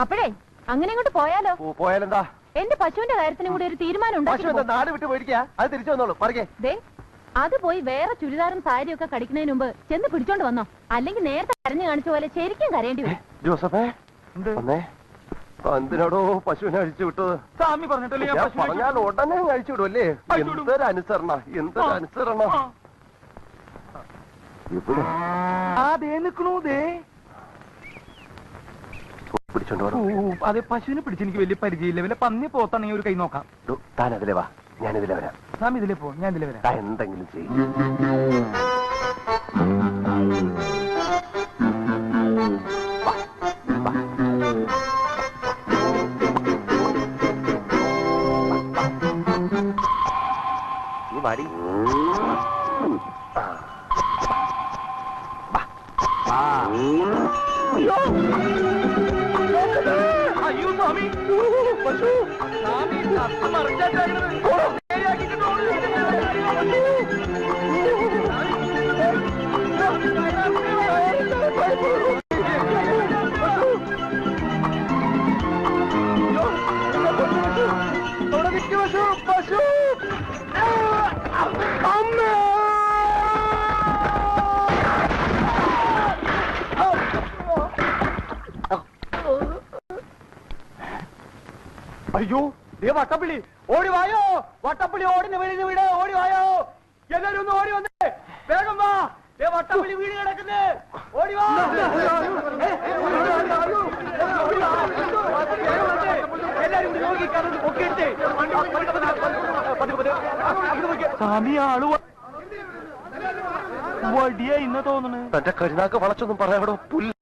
അപ്പോഴേ അങ്ങനെ ഇങ്ങോട്ട് പോയാലോ? പോയാലെന്താ? എന്റെ പശുവിന്റെ കാര്യത്തിനും കൂടി ഒരു തീരുമാനം നാട് വിട്ട് പോയിരിക്കാ അത് തിരിച്ചു വന്നോളൂ. ദേ അത് പോയി വേറെ ചുരിദാറും സാരിയും ഒക്കെ കടിക്കുന്നതിന് മുമ്പ് ചെന്ന് പിടിച്ചോണ്ട് വന്നോ. അല്ലെങ്കിൽ നേരത്തെ കരഞ്ഞു കാണിച്ച പോലെ ശരിക്കും കരയേണ്ടി വരും. ജോസഫേ. എന്തിനാടോ പശുവിനെ അഴിച്ചു വിട്ടത്? സ്വാമി പറഞ്ഞാൽ ഉടനെ അഴിച്ചു വിടുമല്ലേ. എന്തൊരു അനുസരണ എന്തൊരു അനുസരണ. ഇവിടെ. ആ ദേ നിക്കണു ദേ. പിടിച്ചോണ്ട് ഓ, അതെ പശുവിനെ പിടിച്ച് എനിക്ക് വലിയ പരിചയമില്ല. വല്ല പന്നി പോത്താണെങ്കിൽ ഒരു കൈ നോക്കാം. താൻ അതിലെ വാ. ഞാൻ ഇതിലെ വരാം. സ്വാമി ഇതിലെ പോ ഞാൻ ഇതിലെ വരാം. താൻ എന്തെങ്കിലും ചെയ്യും. നീ വാടി അയ്യോ സ്വാമി. പശു. സ്വാമി ചത്ത് മറിച്ചാട്ടായിരുന്നത്. അയ്യോ ദേ വട്ടപ്പിളി ഓടി വായോ? വട്ടപ്പിളി ഓടിന് വീടിന് വീട് ഓടി വായോ? എല്ലാരും ഒന്ന് ഓടി വന്നേ. വേഗം വാ. ദേ വട്ടപ്പിളി വീട് കിടക്കുന്നേ. ഓടി വാ. സ്വാമി ആൾ വടിയ ഇന്ന് തോന്നണേ. തന്റെ കരുനാക്ക് വളച്ചൊന്നും പറയാടോ പുല്ല്